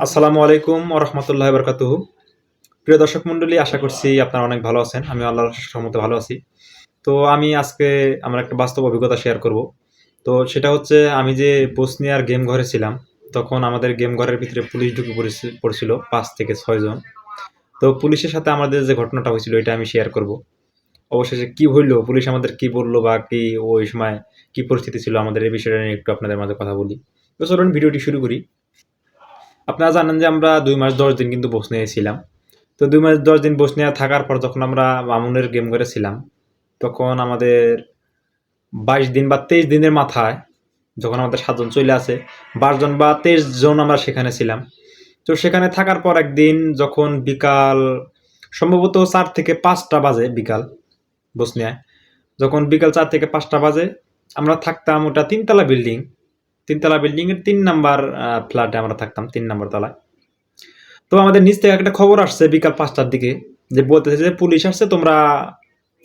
আসসালামু আলাইকুম রহমতুল্লাহ বরকাতুহু। প্রিয় দর্শক মণ্ডলী, আশা করছি আপনারা অনেক ভালো আছেন। আমি আল্লাহর সহমতে ভালো আছি। তো আমি আজকে আমার একটা বাস্তব অভিজ্ঞতা শেয়ার করব। তো সেটা হচ্ছে, আমি যে বসনিয়ার গেম ঘরে ছিলাম, তখন আমাদের গেম ঘরের ভিতরে পুলিশ ঢুকে পড়েছি- পড়ছিল পাঁচ থেকে ছয়জন তো পুলিশের সাথে আমাদের যে ঘটনাটা হয়েছিল, এটা আমি শেয়ার করব। অবশেষে কি হইল, পুলিশ আমাদের কি বলল বা কি ওই সময় কি পরিস্থিতি ছিল, আমাদের এই বিষয়টা নিয়ে একটু আপনাদের মাঝে কথা বলি। তো চলুন, ভিডিওটি শুরু করি। আপনারা জানেন যে আমরা দুই মাস দশ দিন কিন্তু বসনিয়ায় ছিলাম। তো দুই মাস দশ দিন বসনিয়া থাকার পর যখন আমরা মামুনের গেম ঘরে ছিলাম তখন আমাদের বাইশ দিন বা তেইশ দিনের মাথায় যখন আমাদের সাতজন চলে আসে বারোজন বা তেইশ জন আমরা সেখানে ছিলাম। তো সেখানে থাকার পর একদিন যখন বিকাল, সম্ভবত চার থেকে পাঁচটা বাজে বিকাল বসনিয়ায়, যখন বিকাল চার থেকে পাঁচটা বাজে, আমরা থাকতাম ওটা তিনতলা বিল্ডিং তিনতলা বিল্ডিং এর তিন নাম্বার ফ্ল্যাটে আমরা থাকতাম, তিন নাম্বার তলায়। তো আমাদের নিচ থেকে একটা খবর আসছে বিকাল পাঁচটার দিকে, যে বলতেছে যে পুলিশ আসছে, তোমরা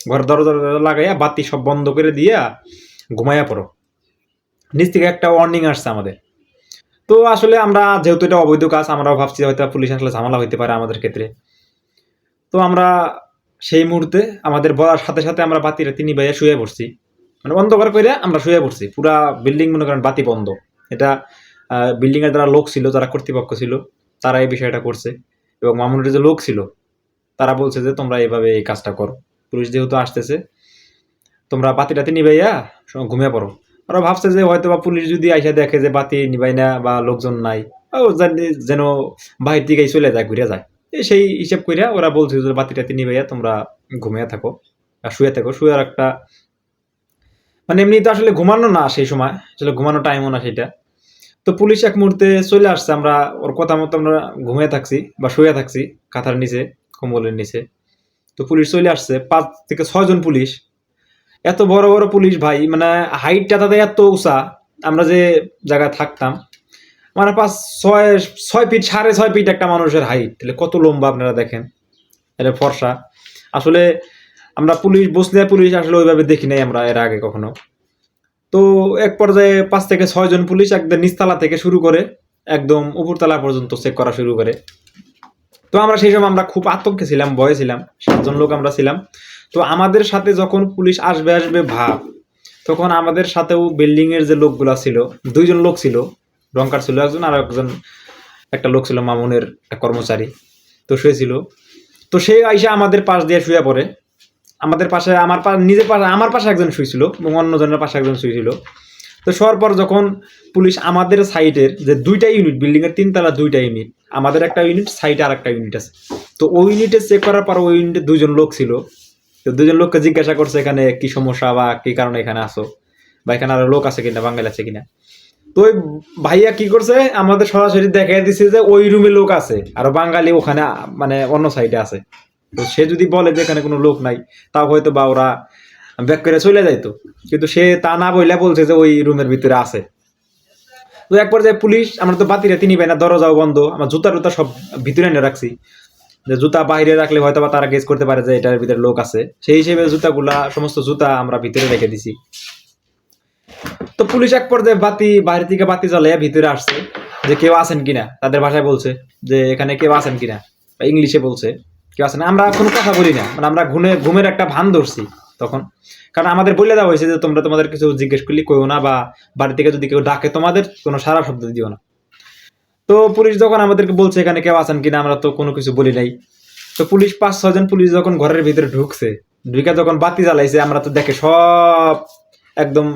ঘরের দরজা লাগাইয়া বাতি সব বন্ধ করে দিয়া ঘুমাইয়া পড়ো। নিচ থেকে একটা ওয়ার্নিং আসছে আমাদের। তো আসলে আমরা যেহেতু এটা অবৈধ কাজ, আমরাও ভাবছি হয়তো পুলিশ আসলে ঝামেলা হইতে পারে আমাদের ক্ষেত্রে। তো আমরা সেই মুহূর্তে আমাদের বলার সাথে সাথে আমরা বাতিটা তিনি বাইয়া শুয়ে পড়ছি। মানে অন্ধকার করে আমরা শুয়ে পড়ছি। পুরা বিল্ডিং মনে করেন বাতি বন্ধ। এটা বিল্ডিং এর যারা লোক ছিল, যারা কর্তৃপক্ষ ছিল, তারা এই বিষয়টা করছে। এবং মামুনের যে লোক ছিল, তারা বলছে যে, তোমরা এইভাবে এই কাজটা করো। পুলিশ যেহেতু আসতেছে, তোমরা বাতি টাতি নিবাইয়া ঘুমিয়ে পড়ো। ওরা ভাবছে যে হয়তো বা পুলিশ যদি আইসা দেখে যে বাতি নিবাই না বা লোকজন নাই, ও যেন বাহির দিকেই চলে যায়, ঘুরে যায়। সেই হিসেব কইরা ওরা বলছে যে বাতি টাতি নিবাইয়া তোমরা ঘুমিয়ে থাকো আর শুয়ে থাকো। শুয়ে একটা মানে এমনি তো আসলে ঘুমানো না সেই সময়, আসলে ঘুমানো টাইমও না সেটা তো পুলিশ এক মুহূর্তে চলে আসছে, আমরা ওর কথা মতো আমরা ঘুমিয়ে থাকছি বা শুয়ে থাকছি কাঁথার নিচে, কম্বলের নিচে। তো পুলিশ চলে আসছে, পাঁচ থেকে ছয়জন পুলিশ। এত বড় বড় পুলিশ ভাই মানে হাইটটা তাদের এত উঁচা, আমরা যে জায়গায় থাকতাম মানে পাঁচ, ছয় ছয় ফিট সাড়ে ছয় ফিট একটা মানুষের হাইট তাহলে কত লম্বা আপনারা দেখেন? এটা ফর্সা। আসলে আমরা পুলিশ, বসলে পুলিশ আসলে ওইভাবে দেখি নাই আমরা এর আগে কখনো। তো এক পর্যায়ে পাঁচ থেকে ছয় জন পুলিশ একদম নিচতলা থেকে শুরু করে একদম উপরতলা পর্যন্ত চেক করা শুরু করে। তো আমরা সেই সময় আমরা খুব আতঙ্কে ছিলাম, ভয়ে ছিলাম, সাতজন লোক আমরা ছিলাম। তো আমাদের সাথে যখন পুলিশ আসবে আসবে ভাব, তখন আমাদের সাথেও বিল্ডিং এর যে লোকগুলা ছিল, দুইজন লোক ছিল, রংকার ছিল একজন আর একজন একটা লোক ছিল মামুনের কর্মচারী, তো সে ছিল। তো সে আইসা আমাদের পাশ দিয়ে শুয়ে পড়ে। আমাদের পাশে, আমার নিজের পাশে, আমার পাশে একজন শুয়েছিল এবং অন্যজনের পাশে একজন শুয়েছিল তো শোয়ার পর যখন পুলিশ আমাদের সাইডের যে দুইটা ইউনিট বিল্ডিং এর তিনতলা দুইটা ইউনিট আমাদের একটা ইউনিট সাইডে আর একটা ইউনিট আছে। তো ওই ইউনিটে চেক করার পর ওই ইউনিটে দুজন লোক ছিল। তো দুজন লোককে জিজ্ঞাসা করছে এখানে কি সমস্যা বা কি কারণে এখানে আসো বা এখানে আরও লোক আছে কিনা বাঙালি আছে কিনা? তো ওই ভাইয়া কি করছে, আমাদের সরাসরি দেখাই দিছে যে ওই রুমে লোক আছে, আর বাঙালি ওখানে মানে অন্য সাইডে আছে। তো সে যদি বলে যে এখানে কোনো লোক নাই, তাও হয়তো বা ওরা ব্যাক করে চলে যাইতো কিন্তু সে তা না বইলে বলছে যে ওই রুমের ভিতরে আছে। তো এক পর্যায়ে পুলিশ, আমরা তো বাতিরে তিনি না, দরজাও বন্ধ, আমার জুতা টুতা সব ভিতরে এনে রাখছি। যে জুতা বাইরে রাখলে হয়তো বা তারা গেস করতে পারে যে এটার ভিতরে লোক আছে। সেই হিসেবে জুতাগুলা, সমস্ত জুতা আমরা ভিতরে রেখে দিছি। তো পুলিশ এক পর্যায়ে বাতি, বাইরে থেকে বাতি জ্বালিয়ে ভিতরে আসছে যে কেউ আছেন কিনা, তাদের ভাষায় বলছে যে এখানে কেউ আছেন কিনা ইংলিশে বলছে। কেউ না, আমরা কোনো কথা বলি না। মানে আমরা ঘুমে, ঘুমের একটা ভান ধরছি তখন। কারণ আমাদের বলে দেওয়া হয়েছে যে তোমরা তোমাদের কিছু জিজ্ঞেস করলে কইও না বা বাড়ি থেকে যদি কেউ ডাকে তোমাদের কোনো সারা শব্দ দিও না। তো পুলিশ যখন আমাদেরকে বলছে এখানে কেউ আছেন কিনা, আমরা তো কোনো কিছু বলি নাই। তো পুলিশ পাঁচ ছজন পুলিশ যখন ঘরের ভিতরে ঢুকছে, ঢুকে যখন বাতি জ্বালাইছে, আমরা তো দেখে সব একদম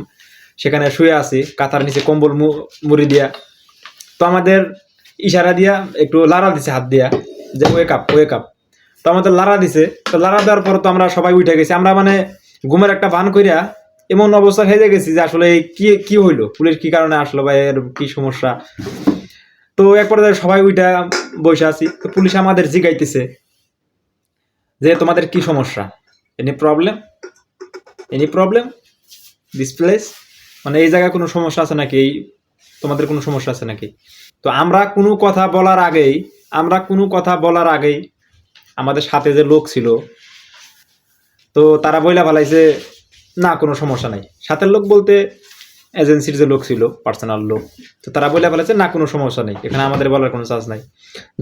সেখানে শুয়ে আছি কাতার নিচে কম্বল মুড়ি দিয়া। তো আমাদের ইশারা দিয়া একটু লাড়া দিছে হাত দিয়া যে ওয়েক আপ ওয়েক আপ তো আমাদের লাড়া দিছে। তো লাড়া দেওয়ার পর তো আমরা সবাই উঠে গেছি। আমরা মানে ঘুমের একটা ভান করিয়া এমন অবস্থা হেজে গেছি যে আসলে কি কি হইল? পুলিশ কি কারণে আসলো বা এর কি সমস্যা? তো এক পর্যায়ে সবাই উইটা বসে আছি। তো পুলিশ আমাদের জিগাইতেছে যে তোমাদের কি সমস্যা? Any problem any problem this place মানে এই জায়গায় কোনো সমস্যা আছে নাকি? এই তোমাদের কোনো সমস্যা আছে নাকি? তো আমরা কোনো কথা বলার আগেই, আমরা কোনো কথা বলার আগেই আমাদের সাথে যে লোক ছিল, তো তারা বইলা ফেলাইছে, না, কোনো সমস্যা নাই। সাথের লোক বলতে এজেন্সির যে লোক ছিল পার্সোনাল লোক, তো তারা বলে ফেলেছে না, কোনো সমস্যা নেই, এখানে আমাদের বলার কোনো চান্স নাই।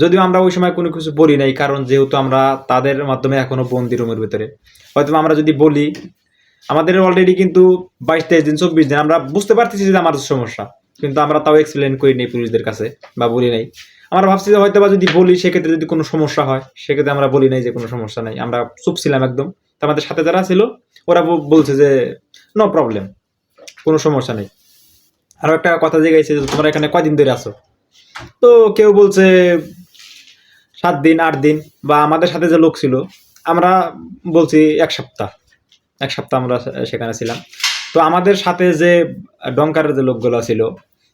যদিও আমরা ওই সময় কোনো কিছু বলি নাই, কারণ যেহেতু আমরা তাদের মাধ্যমে এখনও বন্দি রুমের ভিতরে। হয়তো আমরা যদি বলি, আমাদের অলরেডি কিন্তু বাইশ তেইশ দিন, চব্বিশ দিন, আমরা বুঝতে পারতেছি যে আমাদের সমস্যা, কিন্তু আমরা তাও এক্সপ্লেন করি নেই পুলিশদের কাছে বা বলি নাই। আমরা ভাবছি যে হয়তো বা যদি বলি, সেক্ষেত্রে যদি কোনো সমস্যা হয়, সেক্ষেত্রে আমরা বলি নাই যে কোনো সমস্যা নাই। আমরা চুপ ছিলাম একদম। তো আমাদের সাথে যারা ছিল, ওরা বলছে যে নো প্রবলেম কোনো সমস্যা নেই। আরও একটা কথা জিজ্ঞাসা যে, তোমরা এখানে কয়দিন ধরে আছো? তো কেউ বলছে, সাত দিন, আট দিন। বা আমাদের সাথে যে লোক ছিল, আমরা বলছি এক সপ্তাহ। এক সপ্তাহ আমরা সেখানে ছিলাম। তো আমাদের সাথে যে ডঙ্কারের যে লোকগুলো ছিল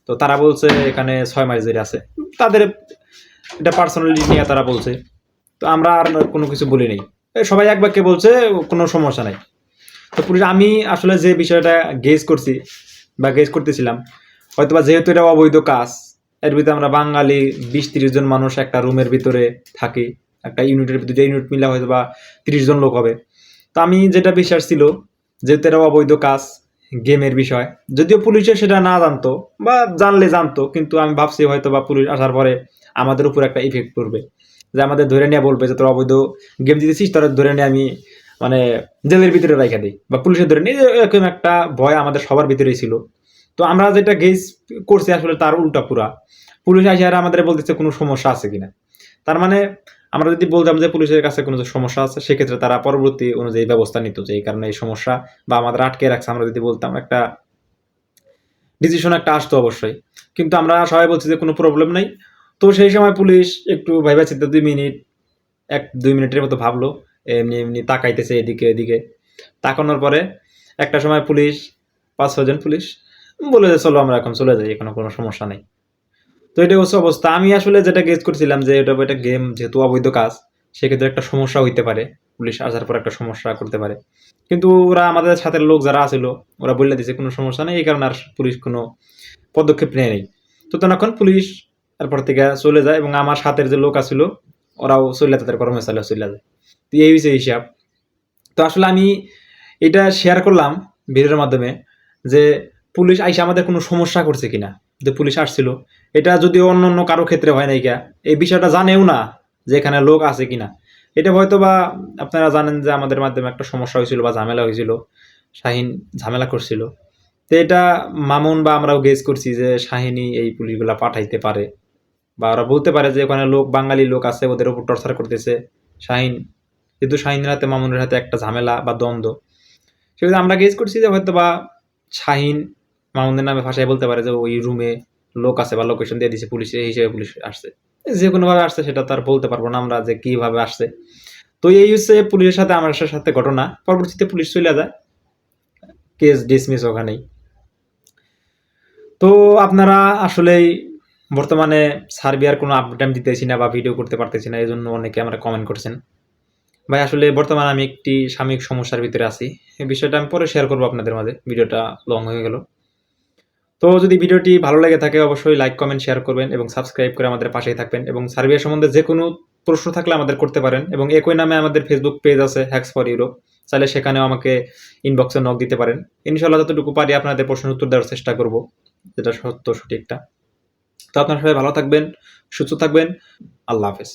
তো তারা বলছে এখানে ছয় মাস ধরে আছে। তাদের এটা পার্সোনালি নিয়ে তারা বলছে। তো আমরা আর কোনো কিছু বলি নেই। সবাই এক বাক্যে বলছে, কোনো সমস্যা নাই। তো পুলিশ আমি আসলে যে বিষয়টা গেজ করছি বা গেজ করতেছিলাম, হয়তোবা যেহেতু এটা অবৈধ কাজ, এর ভিতরে আমরা বাঙালি বিশ তিরিশ জন মানুষ একটা রুমের ভিতরে থাকি, একটা ইউনিটের ভিতরে যে ইউনিট মিলে হয়তো বা তিরিশ জন লোক হবে। তো আমি যেটা বিশ্বাস ছিল, যেহেতু এটা অবৈধ কাজ গেমের বিষয়। যদিও পুলিশে সেটা না জানতো, বা জানলে জানতো, কিন্তু আমি ভাবছি হয়তো বা পুলিশ আসার পরে আমাদের উপর একটা ইফেক্ট পড়বে। যে আমাদের ধরে নিয়ে বলবে যে, তোর অবৈধ গেম জিতেছিস, তোরা ধরে নিয়ে আমি মানে জেলের ভিতরে রাখা দিই। বা পুলিশের ধরে নিয়ে এরকম একটা ভয় আমাদের সবার ভিতরেই ছিল। তো আমরা যেটা গেজ করছি আসলে তার উল্টা পুরা। পুলিশ আসে আর আমাদের বলতেছে কোনো সমস্যা আছে কিনা। তার মানে আমরা যদি বলতাম যে পুলিশের কাছে কোনো সমস্যা আছে, সেক্ষেত্রে তারা পরবর্তী অনুযায়ী ব্যবস্থা নিত যে এই কারণে এই সমস্যা বা আমাদের আটকে রাখছে। আমরা যদি বলতাম একটা ডিসিশন একটা আসতো অবশ্যই। কিন্তু আমরা সবাই বলছি যে কোনো প্রবলেম নাই। তো সেই সময় পুলিশ একটু ভাইবা চিন্তা দুই মিনিট, এক দুই মিনিটের মতো ভাবলো, এমনি এমনি তাকাইতেছে এদিকে এদিকে তাকানোর পরে একটা সময় পুলিশ, পাঁচ ছজন পুলিশ বলে যে, চলো আমরা এখন চলে যাই, এখানে কোনো সমস্যা নেই। তো এটা হচ্ছে অবস্থা। আমি আসলে যেটা গেজ করছিলাম যে এটা একটা গেম যেহেতু অবৈধ কাজ, সেক্ষেত্রে একটা সমস্যা হইতে পারে। পুলিশ আসার পর একটা সমস্যা করতে পারে। কিন্তু ওরা আমাদের সাথে লোক যারা আছিল, ওরা বললে দিছে, কোনো সমস্যা নেই, এই কারণে আর পুলিশ কোনো পদক্ষেপ নেয় নেই। তো তখন পুলিশ তারপর থেকে চলে যায় এবং আমার সাথের যে লোক আছিল, ওরাও চলে তাদের কর্মস্থলে চলে যায়। তো এই হচ্ছে হিসাব। তো আসলে আমি এটা শেয়ার করলাম ভিডিওর মাধ্যমে যে পুলিশ আইসে আমাদের কোনো সমস্যা করছে কিনা। যে পুলিশ আসছিল, এটা যদি অন্য অন্য কারও ক্ষেত্রে হয় নাই গা এই বিষয়টা জানেও না যে এখানে লোক আছে কিনা। এটা হয়তো বা আপনারা জানেন যে আমাদের মাধ্যমে একটা সমস্যা হয়েছিল বা ঝামেলা হয়েছিল, শাহিন ঝামেলা করছিল। তো এটা মামুন বা আমরাও গেজ করছি যে শাহিনী এই পুলিশগুলা পাঠাইতে পারে। বা ওরা বলতে পারে যে ওখানে লোক, বাঙালি লোক আছে, ওদের উপর টর্চার করতেছে। শাহিন, কিন্তু শাহিনের হাতে, মামুনের হাতে একটা ঝামেলা বা দ্বন্দ্ব। সেক্ষেত্রে আমরা গেজ করছি যে হয়তো বা শাহিন মামুনের নামে ভাষায় বলতে পারে যে, ওই রুমে লোক আছে বা লোকেশন দিয়ে দিছে, পুলিশ হিসেবে পুলিশ আসছে। যে কোনোভাবে আসছে, সেটা তো আর বলতে পারব না আমরা যে কীভাবে আসছে। তো এই হচ্ছে পুলিশের সাথে আমার সাথে ঘটনা। পরবর্তীতে পুলিশ চলে যায়। কেস ডিসমিস ওখানেই। তো আপনারা আসলেই বর্তমানে সার্বিয়ার কোনো আপডেট দিতেছি না বা ভিডিও করতে পারতেছি না এই জন্য অনেকে আমরা কমেন্ট করছেন। ভাই, আসলে বর্তমানে আমি একটি সাময়িক সমস্যার ভিতরে আছি। এই বিষয়টা আমি পরে শেয়ার করব আপনাদের মাঝে। ভিডিওটা লং হয়ে গেল। তো যদি ভিডিওটি ভালো লেগে থাকে, অবশ্যই লাইক কমেন্ট শেয়ার করবেন এবং সাবস্ক্রাইব করে আমাদের পাশেই থাকবেন এবং সার্বিয়া সম্বন্ধে যে কোনো প্রশ্ন থাকলে আমাদের করতে পারেন এবং একই নামে আমাদের ফেসবুক পেজ আছে হ্যাক্স ফর ইউরোপ চাইলে সেখানেও আমাকে ইনবক্সে নক দিতে পারেন। ইনশাল্লাহ যতটুকু পারি আপনাদের প্রশ্নের উত্তর দেওয়ার চেষ্টা করব, যেটা সত্য সঠিকটা তো আপনারা সবাই ভালো থাকবেন, সুস্থ থাকবেন। আল্লাহ হাফেজ।